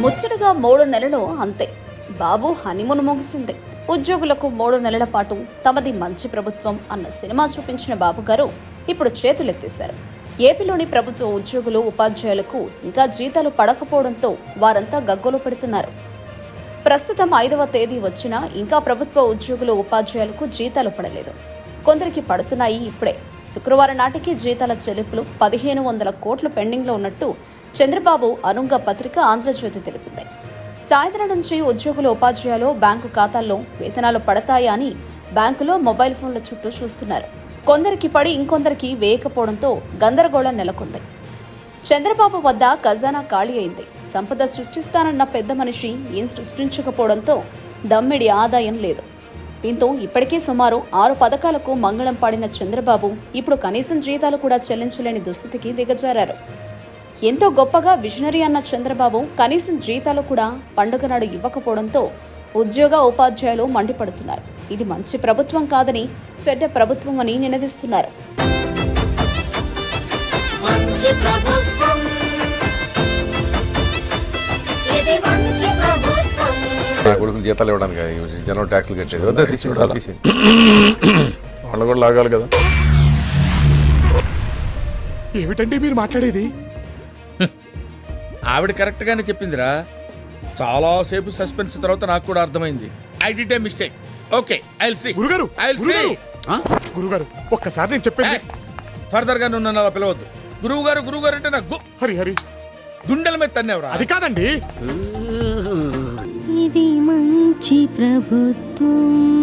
ముచ్చటగా మూడు నెలలు అంతే. బాబు హనీమూన్ ముగిసింది. ఉద్యోగులకు మూడు నెలల పాటు తమది మంచి ప్రభుత్వం అన్న సినిమా చూపించిన బాబు గారు ఇప్పుడు చేతులెత్తేశారు. ఏపీలోని ప్రభుత్వ ఉద్యోగులు ఉపాధ్యాయులకు ఇంకా జీతాలు పడకపోవడంతో వారంతా గగ్గోలు పెడుతున్నారు. ప్రస్తుతం ఐదవ తేదీ వచ్చినా ఇంకా ప్రభుత్వ ఉద్యోగులు ఉపాధ్యాయులకు జీతాలు పడలేదు. కొందరికి పడుతున్నాయి ఇప్పుడే. శుక్రవారం నాటికి జీతాల చెల్లింపులు పదిహేను వందల కోట్లు పెండింగ్లో ఉన్నట్టు చంద్రబాబు అనుంగ పత్రిక ఆంధ్రజ్యోతి తెలిపింది. సాయంత్రం నుంచి ఉద్యోగుల ఉపాధ్యాయులు బ్యాంకు ఖాతాల్లో వేతనాలు పడతాయా అని బ్యాంకులో మొబైల్ ఫోన్ల చుట్టూ చూస్తున్నారు. కొందరికి పడి ఇంకొందరికి వేయకపోవడంతో గందరగోళం నెలకొంది. చంద్రబాబు వద్ద ఖజానా ఖాళీ అయింది. సంపద సృష్టిస్తానన్న పెద్ద మనిషి ఏం సృష్టించకపోవడంతో దమ్మిడి ఆదాయం లేదు. దీంతో ఇప్పటికే సుమారు ఆరు పథకాలకు మంగళం పాడిన చంద్రబాబు ఇప్పుడు కనీసం జీతాలు కూడా చెల్లించలేని దుస్థితికి దిగజారారు. ఎంతో గొప్పగా విజనరీ అన్న చంద్రబాబు కనీసం జీతాలు కూడా పండుగ నాడు ఇవ్వకపోవడంతో ఉద్యోగ ఉపాధ్యాయులు మండిపడుతున్నారు. ఇది మంచి ప్రభుత్వం కాదని చెడ్డ ప్రభుత్వం అని నినదిస్తున్నారు. జీతాలు ఇవ్వడానికి జనం ట్యాక్స్లు కట్టేది. వద్దా తీసేసి తీసేయండి వాళ్ళు కూడా లాగాలి కదా. ఏమిటండి మీరు మాట్లాడేది? ఆవిడ కరెక్ట్ గానే చెప్పిందిరా. చాలాసేపు సస్పెన్స్ తర్వాత నాకు కూడా అర్థమైంది. I did a mistake okay I see గురుగారు ఐ సి గురుగారు. గురుగారు ఒక్కసారి నేను చెప్పేది ఫర్దర్గా నువ్వు నన్ను అలా పిలవద్దు. గురువు గారు గురువు గారు అంటే నాకు హరి హరి. గుండెల మీద తన్నేవరా? అది కాదండి. మంచి ప్రభుత్వం.